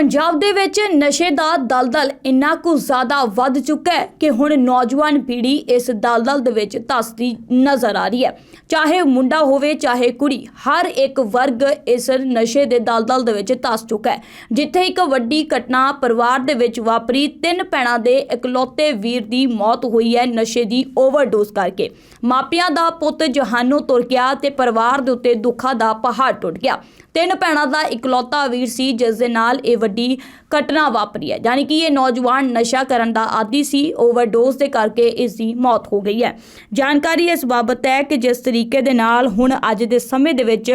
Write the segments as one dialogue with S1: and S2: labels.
S1: ਪੰਜਾਬ ਦੇ ਵਿੱਚ ਨਸ਼ੇ ਦਾ ਦਲਦਲ ਇੰਨਾ ਕੁ ਜ਼ਿਆਦਾ ਵੱਧ ਚੁੱਕਾ ਹੈ ਕਿ ਹੁਣ ਨੌਜਵਾਨ ਪੀੜ੍ਹੀ ਇਸ ਦਲਦਲ ਦੇ ਵਿੱਚ ਧੱਸਦੀ ਨਜ਼ਰ ਆ ਰਹੀ ਹੈ। ਚਾਹੇ ਮੁੰਡਾ ਹੋਵੇ, ਚਾਹੇ ਕੁੜੀ, ਹਰ ਇੱਕ ਵਰਗ ਇਸ ਨਸ਼ੇ ਦੇ ਦਲਦਲ ਦੇ ਵਿੱਚ ਧੱਸ ਚੁੱਕਾ ਹੈ। ਜਿੱਥੇ ਇੱਕ ਵੱਡੀ ਘਟਨਾ ਪਰਿਵਾਰ ਦੇ ਵਿੱਚ ਵਾਪਰੀ, ਤਿੰਨ ਭੈਣਾਂ ਦੇ ਇਕਲੌਤੇ ਵੀਰ ਦੀ ਮੌਤ ਹੋਈ ਹੈ ਨਸ਼ੇ ਦੀ ਓਵਰਡੋਜ਼ ਕਰਕੇ। ਮਾਪਿਆਂ ਦਾ ਪੁੱਤ ਜਹਾਨੋਂ ਤੁਰ ਗਿਆ ਤੇ ਪਰਿਵਾਰ ਦੇ ਉੱਤੇ ਦੁੱਖਾਂ ਦਾ ਪਹਾੜ ਟੁੱਟ ਗਿਆ। ਤਿੰਨ ਭੈਣਾਂ ਦਾ ਇਕਲੌਤਾ ਵੀਰ ਸੀ, ਜਿਸ ਦੇ ਨਾਲ ਇਹ ਵੱਡੀ ਘਟਨਾ ਵਾਪਰੀ ਹੈ, ਯਾਨੀ ਕਿ ਇਹ ਨੌਜਵਾਨ ਨਸ਼ਾ ਕਰਨ ਦਾ ਆਦੀ ਸੀ, ਓਵਰਡੋਜ਼ ਦੇ ਕਰਕੇ ਇਸ ਦੀ ਮੌਤ ਹੋ ਗਈ ਹੈ। ਜਾਣਕਾਰੀ ਇਸ ਬਾਬਤ ਹੈ ਕਿ ਜਿਸ ਤਰੀਕੇ ਦੇ ਨਾਲ ਹੁਣ ਅੱਜ ਦੇ ਸਮੇਂ ਦੇ ਵਿੱਚ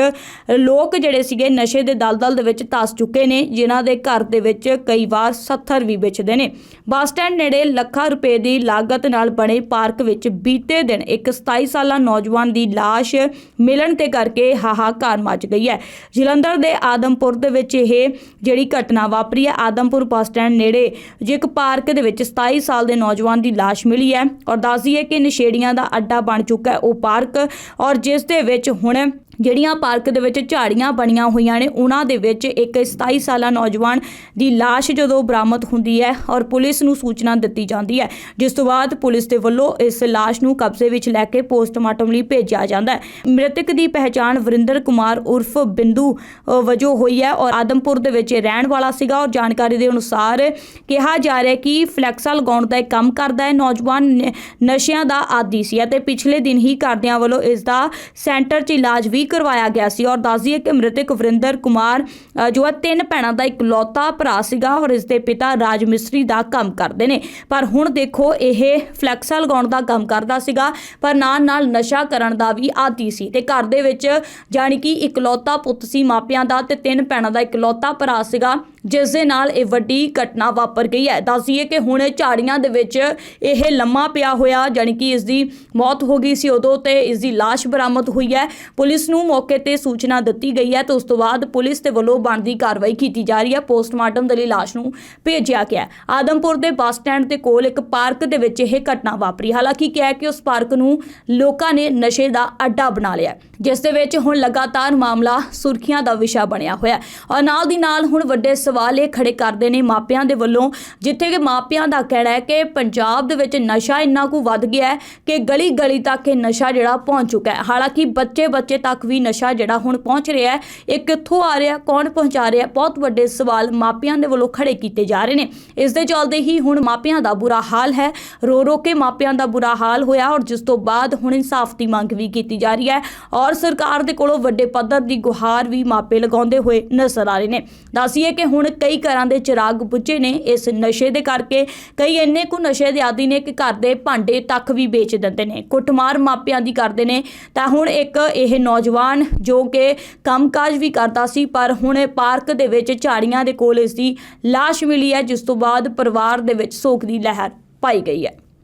S1: ਲੋਕ ਜਿਹੜੇ ਸੀਗੇ ਨਸ਼ੇ ਦੇ ਦਲਦਲ ਦੇ ਵਿੱਚ ਤਸ ਚੁੱਕੇ ਨੇ, ਜਿਨ੍ਹਾਂ ਦੇ ਘਰ ਦੇ ਵਿੱਚ ਕਈ ਵਾਰ 70 ਵੀ ਵੇਚਦੇ ਨੇ। ਬੱਸ ਸਟੈਂਡ ਨੇੜੇ ਲੱਖਾਂ ਰੁਪਏ ਦੀ ਲਾਗਤ ਨਾਲ ਬਣੇ ਪਾਰਕ ਵਿੱਚ ਬੀਤੇ ਦਿਨ ਇੱਕ 27 ਸਾਲਾ ਨੌਜਵਾਨ ਦੀ ਲਾਸ਼ ਮਿਲਣ ਤੇ ਕਰਕੇ ਹਾਹਾਕਾਰ ਮਚ ਗਈ ਹੈ। ਜਲੰਧਰ ਦੇ ਆਦਮਪੁਰ ਦੇ ਵਿੱਚ ਇਹ ਜਿਹੜੀ ਘਟਨਾ ਵਾਪਰੀ ਹੈ। ਆਦਮਪੁਰ ਬੱਸ ਸਟੈਂਡ ਨੇੜੇ, ਜੇ ਇੱਕ ਪਾਰਕ ਦੇ ਵਿੱਚ 27 ਸਾਲ ਦੇ ਨੌਜਵਾਨ ਦੀ ਲਾਸ਼ ਮਿਲੀ ਹੈ ਔਰ ਦੱਸਦੀ ਹੈ ਕਿ ਨਸ਼ੇੜੀਆਂ ਦਾ ਅੱਡਾ ਬਣ ਚੁੱਕਾ ਹੈ ਉਹ ਪਾਰਕ ਔਰ ਜਿਸ ਦੇ ਵਿੱਚ ਹੁਣ ਜਿਹੜੀਆਂ ਪਾਰਕ ਦੇ ਵਿੱਚ ਝਾੜੀਆਂ ਬਣੀਆਂ ਹੋਈਆਂ ਨੇ, ਉਹਨਾਂ ਦੇ ਵਿੱਚ ਇੱਕ 27 ਸਾਲਾ ਨੌਜਵਾਨ ਦੀ ਲਾਸ਼ ਜਦੋਂ ਬਰਾਮਦ ਹੁੰਦੀ ਹੈ ਔਰ ਪੁਲਿਸ ਨੂੰ ਸੂਚਨਾ ਦਿੱਤੀ ਜਾਂਦੀ ਹੈ, ਜਿਸ ਤੋਂ ਬਾਅਦ ਪੁਲਿਸ ਦੇ ਵੱਲੋਂ ਇਸ ਲਾਸ਼ ਨੂੰ ਕਬਜ਼ੇ ਵਿੱਚ ਲੈ ਕੇ ਪੋਸਟਮਾਰਟਮ ਲਈ ਭੇਜਿਆ ਜਾਂਦਾ ਹੈ। ਮ੍ਰਿਤਕ ਦੀ ਪਹਿਚਾਣ ਵਰਿੰਦਰ ਕੁਮਾਰ ਉਰਫ ਬਿੰਦੂ ਵਜੋਂ ਹੋਈ ਹੈ ਔਰ ਆਦਮਪੁਰ ਦੇ ਵਿੱਚ ਰਹਿਣ ਵਾਲਾ ਸੀਗਾ ਔਰ ਜਾਣਕਾਰੀ ਦੇ ਅਨੁਸਾਰ ਕਿਹਾ ਜਾ ਰਿਹਾ ਕਿ ਫਲੈਕਸਾ ਲਗਾਉਣ ਦਾ ਇਹ ਕੰਮ ਕਰਦਾ ਹੈ। ਨੌਜਵਾਨ ਨ- ਨਸ਼ਿਆਂ ਦਾ ਆਦੀ ਸੀ ਅਤੇ ਪਿਛਲੇ ਦਿਨ ਹੀ ਘਰਦਿਆਂ ਵੱਲੋਂ ਇਸ ਦਾ ਸੈਂਟਰ 'ਚ ਇਲਾਜ ਵੀ ਕਰਵਾਇਆ ਗਿਆ ਸੀ ਔਰ ਦੱਸ ਦਈਏ ਕਿ ਮ੍ਰਿਤਕ ਵਰਿੰਦਰ ਕੁਮਾਰ ਜੋ ਹੈ ਤਿੰਨ ਭੈਣਾਂ ਦਾ ਇਕਲੌਤਾ ਭਰਾ ਸੀਗਾ ਔਰ ਇਸ ਦੇ ਪਿਤਾ ਰਾਜ ਮਿਸਤਰੀ ਦਾ ਕੰਮ ਕਰਦੇ ਨੇ। ਪਰ ਹੁਣ ਦੇਖੋ, ਇਹ ਫਲੈਕਸਾ ਲਗਾਉਣ ਦਾ ਕੰਮ ਕਰਦਾ ਸੀਗਾ, ਪਰ ਨਾਲ ਨਾਲ ਨਸ਼ਾ ਕਰਨ ਦਾ ਵੀ ਆਦੀ ਸੀ ਤੇ ਘਰ ਦੇ ਵਿੱਚ ਜਾਣੀ ਕਿ ਇਕਲੌਤਾ ਪੁੱਤ ਸੀ ਮਾਪਿਆਂ ਦਾ ਤੇ ਤਿੰਨ ਭੈਣਾਂ ਦਾ ਇਕਲੌਤਾ ਭਰਾ ਸੀਗਾ। ਜਿਸ ਦੇ ਨਾਲ ਇਹ ਵੱਡੀ ਘਟਨਾ ਵਾਪਰ ਗਈ ਹੈ। ਦੱਸੀਏ ਕਿ ਹੁਣ ਝਾੜੀਆਂ ਦੇ ਵਿੱਚ ਇਹ ਲੰਮਾ ਪਿਆ ਹੋਇਆ, ਜਾਣੀ ਕਿ ਇਸ ਦੀ ਮੌਤ ਹੋ ਗਈ ਸੀ ਉਦੋਂ ਤੇ ਇਸ ਦੀ ਲਾਸ਼ ਬਰਾਮਦ ਹੋਈ ਹੈ। ਪੁਲਿਸ ਨੂੰ ਮੌਕੇ ਤੇ ਸੂਚਨਾ ਦਿੱਤੀ ਗਈ ਹੈ ਤੇ ਉਸ ਤੋਂ ਬਾਅਦ ਪੁਲਿਸ ਦੇ ਵੱਲੋਂ ਬਣਦੀ ਕਾਰਵਾਈ ਕੀਤੀ ਜਾ ਰਹੀ ਹੈ। ਪੋਸਟਮਾਰਟਮ ਦੇ ਲਈ ਲਾਸ਼ ਨੂੰ ਭੇਜਿਆ ਗਿਆ ਆਦਮਪੁਰ ਦੇ ਬੱਸ ਸਟੈਂਡ ਦੇ ਕੋਲ ਇੱਕ ਪਾਰਕ ਦੇ ਵਿੱਚ ਇਹ ਘਟਨਾ ਵਾਪਰੀ। ਹਾਲਾਂਕਿ ਕਿਹਾ ਕਿ ਉਸ ਪਾਰਕ ਨੂੰ ਲੋਕਾਂ ਨੇ ਨਸ਼ੇ ਦਾ ਅੱਡਾ ਬਣਾ ਲਿਆ ਜਿਸ ਦੇ ਵਿੱਚ ਹੁਣ ਲਗਾਤਾਰ ਮਾਮਲਾ ਸੁਰਖੀਆਂ ਦਾ ਵਿਸ਼ਾ ਬਣਿਆ ਹੋਇਆ ਔਰ ਨਾਲ ਦੀ ਨਾਲ ਹੁਣ ਵੱਡੇ ਸਵਾਲ ਇਹ ਖੜੇ ਕਰਦੇ ਨੇ ਮਾਪਿਆਂ ਦੇ ਵੱਲੋਂ, ਜਿੱਥੇ ਕਿ ਮਾਪਿਆਂ ਦਾ ਕਹਿਣਾ ਹੈ ਕਿ ਪੰਜਾਬ ਦੇ ਵਿੱਚ ਨਸ਼ਾ ਇੰਨਾ ਕੁ ਵੱਧ ਗਿਆ ਹੈ ਕਿ ਗਲੀ ਗਲੀ ਤੱਕ ਇਹ ਨਸ਼ਾ ਜਿਹੜਾ ਪਹੁੰਚ ਚੁੱਕਾ ਹੈ। ਹਾਲਾਂਕਿ ਬੱਚੇ ਬੱਚੇ ਤੱਕ ਵੀ ਨਸ਼ਾ ਜਿਹੜਾ ਹੁਣ ਪਹੁੰਚ ਰਿਹਾ ਹੈ। ਇਹ ਕਿੱਥੋਂ ਆ ਰਿਹਾ, ਕੌਣ ਪਹੁੰਚਾ ਰਿਹਾ ਬਹੁਤ ਵੱਡੇ ਸਵਾਲ ਮਾਪਿਆਂ ਦੇ ਵੱਲੋਂ ਖੜੇ ਕੀਤੇ ਜਾ ਰਹੇ ਨੇ। ਇਸ ਦੇ ਚੱਲਦੇ ਹੀ ਹੁਣ ਮਾਪਿਆਂ ਦਾ ਬੁਰਾ ਹਾਲ ਹੈ। ਰੋ ਰੋ ਕੇ ਮਾਪਿਆਂ ਦਾ ਬੁਰਾ ਹਾਲ ਹੋਇਆ ਔਰ ਜਿਸ ਤੋਂ ਬਾਅਦ ਹੁਣ ਇਨਸਾਫ ਦੀ ਮੰਗ ਵੀ ਕੀਤੀ ਜਾ ਰਹੀ ਹੈ ਔਰ ਸਰਕਾਰ ਦੇ ਕੋਲੋਂ ਵੱਡੇ ਪੱਧਰ ਦੀ ਗੁਹਾਰ ਵੀ ਮਾਪੇ ਲਗਾਉਂਦੇ ਹੋਏ ਨਜ਼ਰ ਆ ਰਹੇ ਨੇ। ਦੱਸੀਏ ਕਿ ਹੁਣ ਕਈ ਘਰਾਂ ਦੇ ਚਿਰਾਗ ਬੁੱਝੇ ਨੇ। ਇਸ ਨਸ਼ੇ ਦੇ ਕਰਕੇ ਕਈ ਇੰਨੇ ਕੁ ਨਸ਼ੇ ਦੇ ਆਦੀ ਨੇ ਕਿ ਘਰ ਦੇ ਭਾਂਡੇ ਤੱਕ ਵੀ ਵੇਚ ਦਿੰਦੇ ਨੇ। ਕੁੱਟਮਾਰ ਮਾਪਿਆਂ ਦੀ ਕਰਦੇ ਨੇ। ਤਾਂ ਹੁਣ ਇੱਕ ਇਹ ਨੌਜਵਾਨ ਜੋ ਕਿ ਕੰਮਕਾਜ ਵੀ ਕਰਦਾ ਸੀ, ਪਰ ਹੁਣ ਪਾਰਕ ਦੇ ਵਿੱਚ ਝਾੜੀਆਂ ਦੇ ਕੋਲ ਇਸ ਦੀ ਲਾਸ਼ ਮਿਲੀ ਹੈ, ਜਿਸ ਤੋਂ ਬਾਅਦ ਪਰਿਵਾਰ ਦੇ ਵਿੱਚ ਸੋਗ ਦੀ ਲਹਿਰ ਪਾਈ ਗਈ ਹੈ।